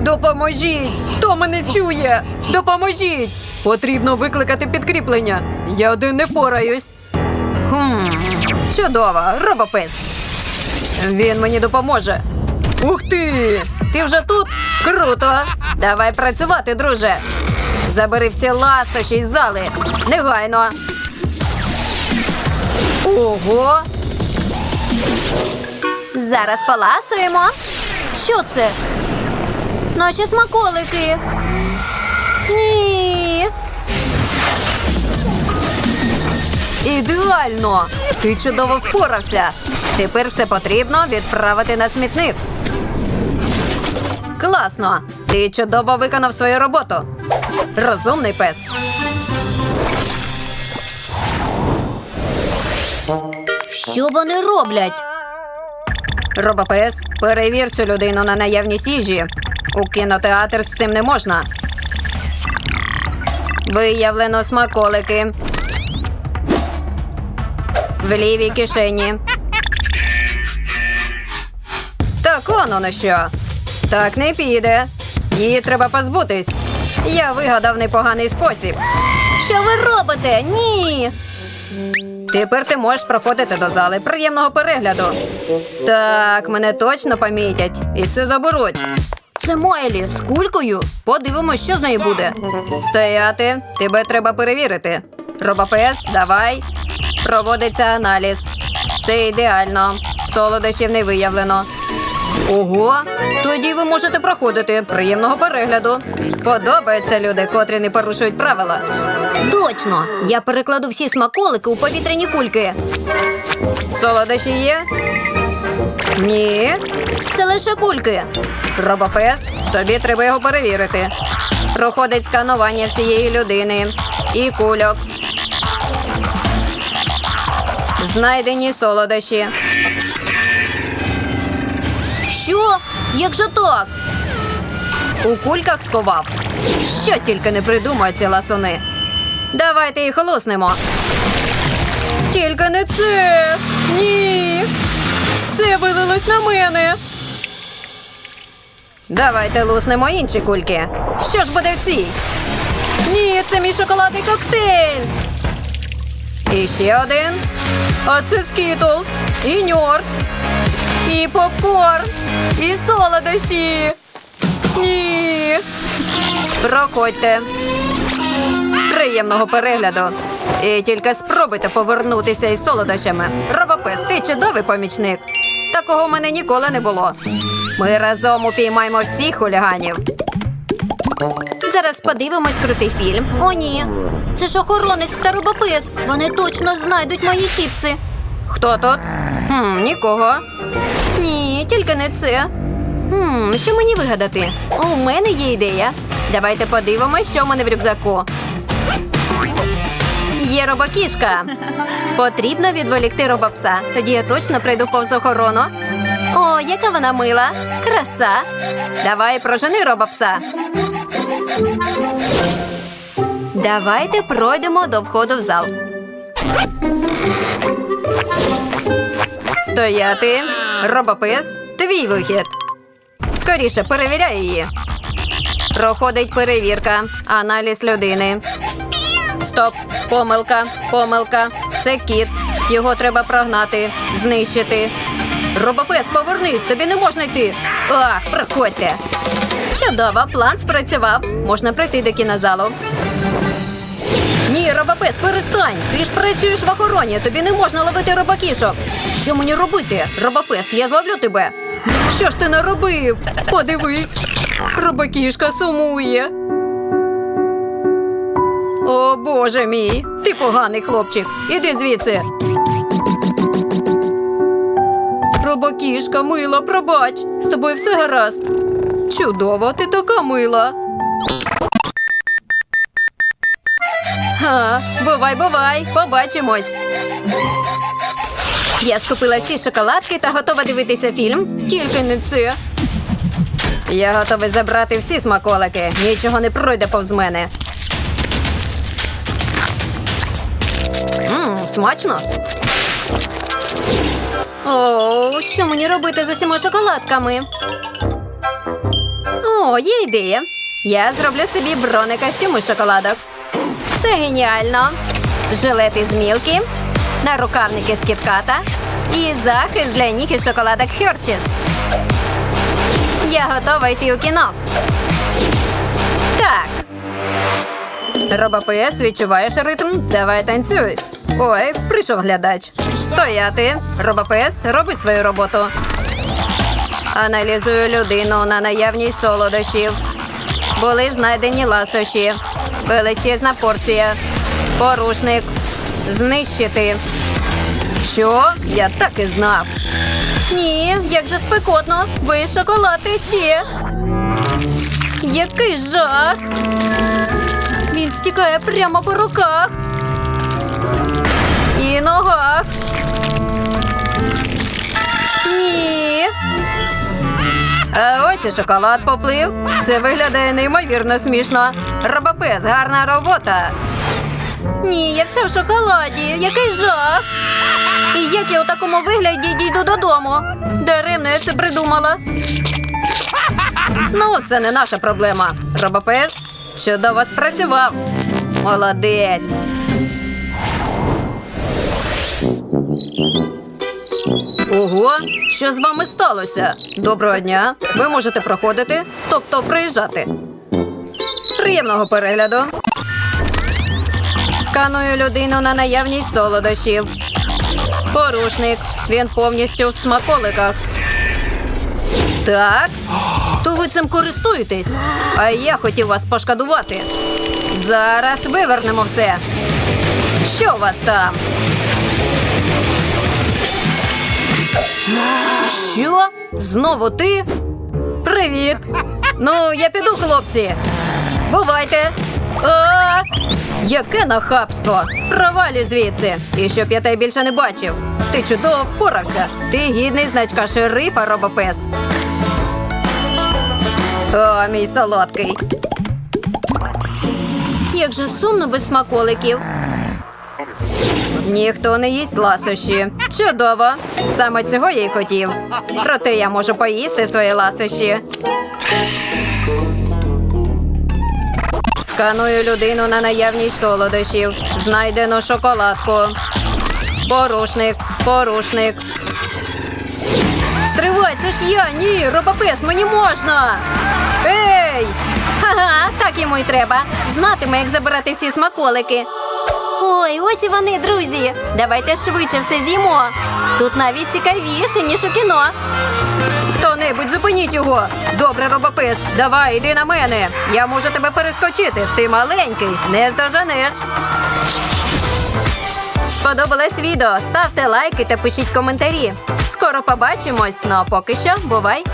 Допоможіть! Хто мене чує? Допоможіть! Потрібно викликати підкріплення. Я один не пораюсь. Хм, чудово, робопис. Він мені допоможе. Ух ти! Ти вже тут? Круто! Давай працювати, друже. Забери всі ласощі з зали. Негайно. Ого! Зараз поласуємо. Що це? Наші смаколики. Ні. Ідеально! Ти чудово впорався. Тепер все потрібно відправити на смітник. Класно! Ти чудово виконав свою роботу. Розумний пес. Що вони роблять? Робопес, перевір цю людину на наявність їжі. У кінотеатр з цим не можна. Виявлено смаколики. В лівій кишені. Так воно на що. Так не піде. Її треба позбутись. Я вигадав непоганий спосіб. Що ви робите? Ні. Тепер ти можеш проходити до зали приємного перегляду. Так, мене точно помітять. І це заберуть. Це Майлі з кулькою. Подивимось, що з нею буде. Стояти, тебе треба перевірити. Робопес, давай. Проводиться аналіз. Все ідеально. Солодощів не виявлено. Ого, тоді ви можете проходити приємного перегляду. Подобаються люди, котрі не порушують правила. Точно. Я перекладу всі смаколики у повітряні кульки. Солодощі є? Ні. Це лише кульки. Робопес, тобі треба його перевірити. Проходить сканування всієї людини і кульок. Знайдені солодощі. Що? Як же так? У кульках сховав. Що тільки не придумають ці ласуни. Давайте їх луснемо. Тільки не це. Ні. Все вилилось на мене. Давайте луснемо інші кульки. Що ж буде в цій? Ні, це мій шоколадний коктейль. І ще один. А це скітлз, і ньорц, і попкорн, і солодощі. Ні. Проходьте. Приємного перегляду. І тільки спробуйте повернутися із солодощами. Робопес, ти чудовий помічник. Такого в мене ніколи не було. Ми разом упіймаємо всіх хуліганів. Зараз подивимось крутий фільм. О, ні. Це ж охоронець та робопис. Вони точно знайдуть мої чіпси. Хто тут? Хм, нікого. Ні, тільки не це. Хм, що мені вигадати? У мене є ідея. Давайте подивимось, що в мене в рюкзаку. Є робокішка. Потрібно відволікти робопса. Тоді я точно прийду повз охорону. О, яка вона мила. Краса. Давай прожени робопса. Давайте пройдемо до входу в зал. Стояти. Робопис. Твій вихід. Скоріше перевіряй її. Проходить перевірка. Аналіз людини. Стоп. Помилка. Помилка. Це кіт. Його треба прогнати. Знищити. Робопес, повернись, тобі не можна йти. Ах, проходьте. Чудово, план спрацював. Можна прийти до кінозалу. Ні, робопес, перестань. Ти ж працюєш в охороні, тобі не можна ловити робокішок. Що мені робити? Робопес, я зловлю тебе. Що ж ти наробив? Подивись. Робокішка сумує. О, боже мій, ти поганий хлопчик. Іди звідси. Робокішка, мила, пробач. З тобою все гаразд. Чудово, ти така мила. Ха, бувай, бувай, побачимось. Я скупила всі шоколадки та готова дивитися фільм. Тільки не це. Я готовий забрати всі смаколики. Нічого не пройде повз мене. Смачно. О, що мені робити з усіма шоколадками? О, є ідея. Я зроблю собі бронекостюм із шоколадок. Це геніально. Жилет із мілки, нарукавники з кітката і захист для ніг із шоколадок Херчіс. Я готова йти у кіно. Так. Робопес, відчуваєш ритм? Давай танцюй. Ой, прийшов глядач. Стояти. Робопес, роби свою роботу. Аналізую людину на наявність солодощів. Були знайдені ласощі. Величезна порція. Порушник. Знищити. Що? Я так і знав. Ні, як же спекотно. Ви шоколад тече. Який жах. Він стікає прямо по руках. І ногах. Ні. А ось і шоколад поплив. Це виглядає неймовірно смішно. Робопес, гарна робота. Ні, я вся в шоколаді. Який жах. І як я у такому вигляді дійду додому? Даремно я це придумала. Ну, це не наша проблема. Робопес чудово спрацював. Молодець. Ого, що з вами сталося? Доброго дня. Ви можете проходити, тобто приїжджати. Приємного перегляду. Сканую людину на наявність солодощів. Порушник. Він повністю в смаколиках. Так. То ви цим користуєтесь. А я хотів вас пошкодувати. Зараз вивернемо все. Що у вас там? Що? Знову ти? Привіт. Ну, я піду, хлопці. Бувайте. А, яке нахабство! Провалю звідси. І щоб я тебе більше не бачив. Ти чудово впорався. Ти гідний значка шерифа, робопес. О, мій солодкий. Як же сумно без смаколиків. Ніхто не їсть ласощі. Чудово. Саме цього я й хотів. Проте я можу поїсти свої ласощі. Сканую людину на наявність солодощів. Знайдено шоколадку. Порушник, порушник. Стривай, це ж я, ні, робопес, мені можна. Ей! Ха-ха, так йому й треба. Знатиме, як забирати всі смаколики. Ой, ось і вони, друзі. Давайте швидше все з'їмо. Тут навіть цікавіше, ніж у кіно. Хто-небудь зупиніть його. Добре, робопис, давай, йди на мене. Я можу тебе перескочити. Ти маленький, не здоженеш. Сподобалось відео? Ставте лайки та пишіть коментарі. Скоро побачимось, ну а поки що, бувай!